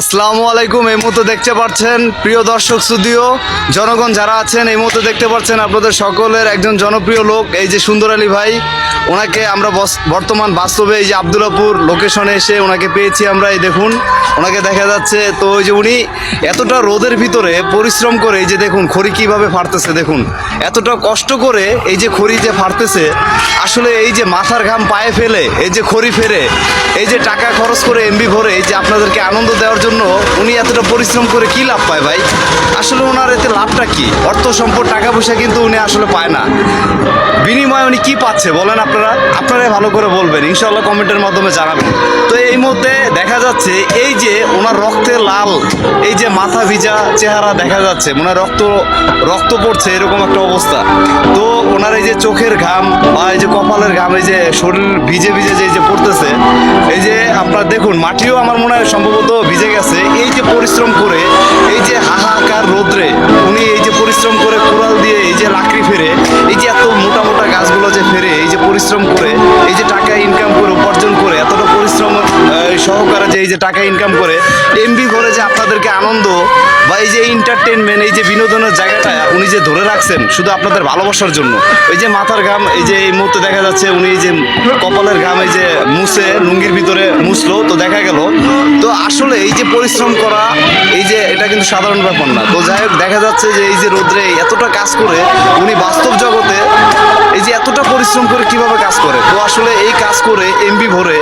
আসসালামু আলাইকুম, এই মুহূর্তে দেখতে পাচ্ছেন প্রিয় দর্শক স্টুডিও। জনগণ যারা আছেন, এই মুহূর্তে দেখতে পাচ্ছেন আপনাদের সকলের একজন জনপ্রিয় লোক, এই যে সুন্দর আলী ভাই। ওনাকে আমরা বর্তমান বাস্তবে এই যে আবদুল্লাপুর লোকেশনে এসে ওনাকে পেয়েছি আমরা, এই দেখুন। ওনাকে দেখা যাচ্ছে, তো ওই যে উনি এতটা রোদের ভিতরে পরিশ্রম করে, এই যে দেখুন, খড়ি কীভাবে ফাটতেছে, দেখুন। এতটা কষ্ট করে এই যে খড়ি যে ফাটতেছে, আসলে এই যে মাথার ঘাম পায়ে ফেলে, এই যে খড়ি ফেরে এই যে টাকা খরচ করে এমবি ভরে, এই যে আপনাদেরকে আনন্দ দেওয়ার জন্য উনি এতটা পরিশ্রম করে কি লাভ পায় ভাই? আসলে ওনার এতে লাভটা কি? অর্থ সম্পদ, টাকা পয়সা কিন্তু উনি আসলে পায় না। বিনিময়ে উনি কি পাচ্ছে বলেন আপনারা? আপনারাই ভালো করে বলবেন। ইনশাল্লাহ কমেন্টের মাধ্যমে জানাবেন। তো এই মধ্যে দেখা যাচ্ছে এই যে ওনার রক্তে লাল, এই যে মাথা ভিজা চেহারা দেখা যাচ্ছে ওনার রক্ত রক্ত পড়ছে, এরকম একটা অবস্থা। তো ওনার এই যে চোখের ঘাম বা এই যে কপালের ঘাম, এই যে শরীর ভিজে ভিজে যে পড়তেছে, এই যে আপনারা দেখুন, মাটিও আমার মনে হয় সম্ভবত ভিজে গেছে, এই যে পরিশ্রম করে, এই যে হাহাকার রোদ্রে, উনি এই যে পরিশ্রম করে কোরাল দিয়ে এই যে লাকড়ি ফেরে, এই যে এত মোটা মোটা গাছগুলো যে ফেরে, এই যে পরিশ্রম করে টাকা ইনকাম করে এমবি করে যে আপনাদেরকে আনন্দ বা এই যে এন্টারটেনমেন্ট এই যে বিনোদনের জায়গাটা উনি যে ধরে রাখছেন শুধু আপনাদের ভালোবাসার জন্য এই যে মাথার ঘাম এই যে এই মুহূর্তে দেখা যাচ্ছে উনি এই যে কপালের ঘাম এই যে মুছে লুঙ্গির ভিতরে মুছলো তো দেখা গেল তো আসলে এই যে পরিশ্রম করা এই যে এটা কিন্তু সাধারণ ব্যাপার না তো যাই হোক দেখা যাচ্ছে যে এই যে রোদ্রে এতটা কাজ করে উনি বাস্তব জগতে এই যে এতটা পরিশ্রম করে কীভাবে কাজ করে তো আসলে এই কাজ করে এমবি ভরে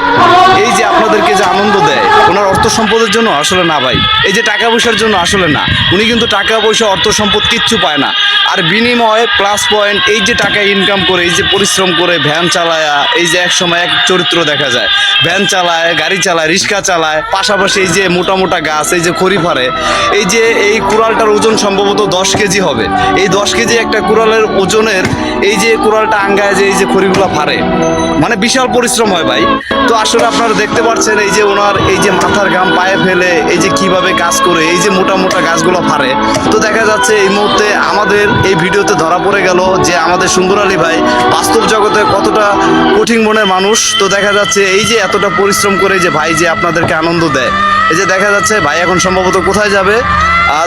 এই যে আপনাদেরকে যে আনন্দ দেয় ওনার অর্থ সম্পদের জন্য আসলে না ভাই। এই যে টাকা পয়সার জন্য আসলে না। উনি কিন্তু টাকা পয়সা, অর্থ সম্পদ কিচ্ছু পায় না। আর বিনিময়ে প্লাস পয়েন্ট এই যে টাকা ইনকাম করে, এই যে পরিশ্রম করে ভ্যান চালায়া, এই যে এক সময় এক চরিত্র দেখা যায়। ভ্যান চালায়, গাড়ি চালায়, রিক্সা চালায়, পাশাপাশি এই যে মোটা মোটা গাছ, এই যে খড়ি ফারে এই যে এই কুড়ালটার ওজন সম্ভবত দশ কেজি হবে। এই দশ কেজি একটা কুড়ালের ওজনের এই যে কুড়ালটা আঙ্গায় যে এই যে খড়িগুলো ফারে মানে বিশাল পরিশ্রম হয় ভাই। তো আসলে আপনারা দেখতে পাচ্ছেন এই যে ওনার এই যে মাথার ঘাম পায়ে ফেলে, এই যে কীভাবে কাজ করে, এই যে মোটা মোটা গাছগুলো ফারে তো দেখা যাচ্ছে এই মুহূর্তে আমাদের এই ভিডিওতে ধরা পড়ে গেল যে আমাদের সুন্দর আলী ভাই বাস্তব জগতে কতটা কঠিন মনের মানুষ। তো দেখা যাচ্ছে এই যে এতটা পরিশ্রম করে যে ভাই যে আপনাদেরকে আনন্দ দেয়। এই যে দেখা যাচ্ছে ভাই এখন সম্ভবত কোথায় যাবে?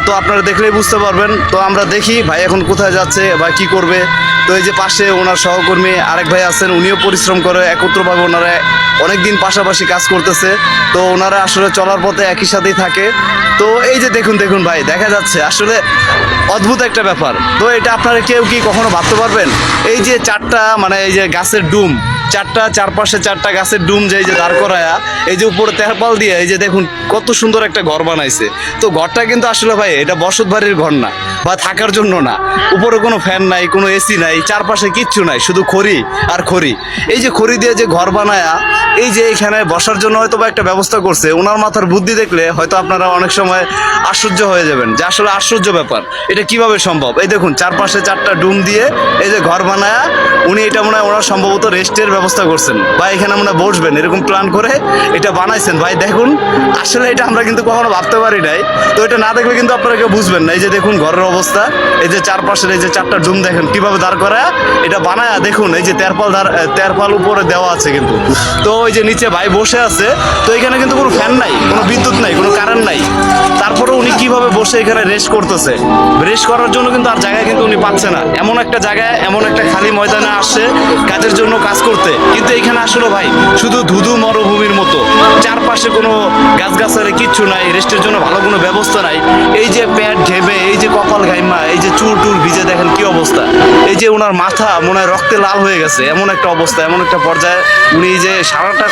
তো আপনারা দেখলেই বুঝতে পারবেন। তো আমরা দেখি ভাই এখন কোথায় যাচ্ছে বা কি করবে। তো এই যে পাশে ওনার সহকর্মী আরেক ভাই আছেন, উনিও পরিশ্রম করে, একত্রভাবে ওনারা অনেক দিন পাশাপাশি কাজ করতেছে, তো ওনারা আসলে চলার পথে একই সাথেই থাকে। তো এই যে দেখুন দেখুন ভাই, দেখা যাচ্ছে আসলে অদ্ভুত একটা ব্যাপার। তো এটা আপনারা কেউ কি কখনো ভাবতে পারবেন? এই যে চারটা মানে এই যে গাছের ডুম, চারটা, চারপাশে চারটা গাছের ডুম যে এই যে দাঁড় করায়া, এই যে উপরে তেরপাল দিয়ে, এই যে দেখুন কত সুন্দর একটা ঘর বানাইছে। তো ঘরটা কিন্তু আসলে ভাই, এটা বসত বাড়ির ঘর না, বা থাকার জন্য না। উপরে কোনো ফ্যান নাই, কোনো এসি নাই, চারপাশে কিচ্ছু নাই, শুধু খড়ি আর খড়ি। এই যে খড়ি দিয়ে যে ঘর বানায়া এই যে এখানে বসার জন্য হয়তো বা একটা ব্যবস্থা করছে ওনার মাথার বুদ্ধি দেখলে হয়তো আপনারা অনেক সময় আশ্চর্য হয়ে যাবেন যে আসলে আশ্চর্য ব্যাপার। এটা কীভাবে সম্ভব? এই দেখুন, চারপাশে চারটা ডুম দিয়ে এই যে ঘর বানায়া উনি এটা মনে হয় ওনার সম্ভবত রেস্টের ব্যবস্থা করছেন। বা এখানে মনে বসবেন, এরকম প্ল্যান করে এটা বানাইছেন। ভাই, দেখুন, আসলে এটা আমরা কিন্তু কখনো ভাবতে পারি নাই। তো এটা না দেখলে কিন্তু আপনারা কেউ বুঝবেন না। এই যে দেখুন, ঘরের অবস্থা। এই যে চারপাশের এই যে চারটা ডুম দেখেন, কীভাবে দাঁড় করা এটা বানায়া দেখুন, এই যে তেরপাল তেরপাল উপরে দেওয়া আছে কিন্তু। তো ওই যে নিচে ভাই বসে আছে, তো এখানে কিন্তু কোনো ফ্যান নাই, কোনো বিদ্যুৎ নাই, কোনো কারেন্ট নাই। তারপরে উনি কীভাবে বসে এখানে রেস্ট করতেছে? রেস্ট করার জন্য কিন্তু আর জায়গা কিন্তু উনি পাচ্ছে না। এমন একটা জায়গায়, এমন একটা খালি ময়দানে আসছে কাজের জন্য কাজ করতে। কিন্তু এখানে আসলে ভাই, শুধু ধুধু মরুভূমির মতো। চারপাশে কোনো গাছগাছালি কিচ্ছু নাই রেস্টের জন্য ভালো কোনো ব্যবস্থা নাই। এই যে প্যাট ঢেবে কপাল গাইমা এই যে চুর টুর ভিজে দেখেন কি অবস্থা। এই যে ওনার মাথা মনে হয় রক্তে লাল হয়ে গেছে, এমন একটা অবস্থা, এমন একটা পর্যায়ে উনি যে সারাটা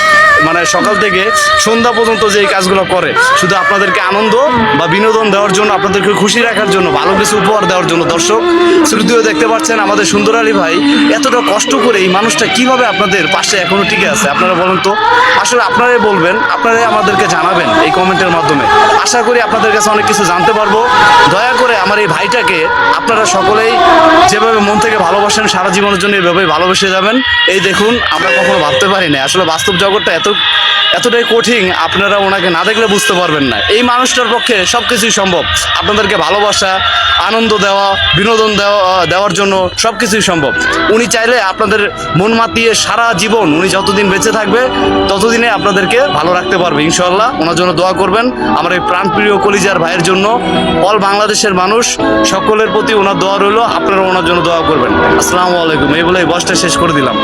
মানে সকাল থেকে সন্ধ্যা পর্যন্ত যে এই কাজগুলো করে, শুধু আপনাদেরকে আনন্দ বা বিনোদন দেওয়ার জন্য, আপনাদেরকে খুশি রাখার জন্য, ভালো কিছু উপহার দেওয়ার জন্য। দর্শক, শ্রুতিও দেখতে পাচ্ছেন আমাদের সুন্দর আলী ভাই, এতটা কষ্ট করে এই মানুষটা কীভাবে আপনাদের পাশে এখনও টিকে আছে? আপনারা বলুন তো। আসলে আপনারাই বলবেন, আপনারাই আমাদেরকে জানাবেন এই কমেন্টের মাধ্যমে। আশা করি আপনাদের কাছে অনেক কিছু জানতে পারব। দয়া করে আমার এই ভাইটাকে আপনারা সকলেই যেভাবে মন থেকে ভালোবাসেন, সারা জীবনের জন্য এভাবেই ভালোবেসে যাবেন। এই দেখুন, আমরা কখনো ভাবতে পারি না আসলে বাস্তব জগৎটা এত এতটাই কঠিন, আপনারা ওনাকে না দেখলে বুঝতে পারবেন না। এই মানুষটার পক্ষে সব কিছুই সম্ভব। আপনাদেরকে ভালোবাসা, আনন্দ দেওয়া, বিনোদন দেওয়া দেওয়ার জন্য সব কিছুই সম্ভব। উনি চাইলে আপনাদের মন মাতিয়ে সারা জীবন উনি যতদিন বেঁচে থাকবে, ততদিনে আপনাদেরকে ভালো রাখতে পারবে ইনশাল্লাহ ওনার জন্য দোয়া করবেন। আমার এই প্রাণপ্রিয় কলিজার ভাইয়ের জন্য অল বাংলাদেশের মানুষ সকলের প্রতি ওনার দোয়া রইল। আপনারা ওনার জন্য দোয়া করবেন। আসসালামু আলাইকুম। এই বলে এই বসটা শেষ করে দিলাম।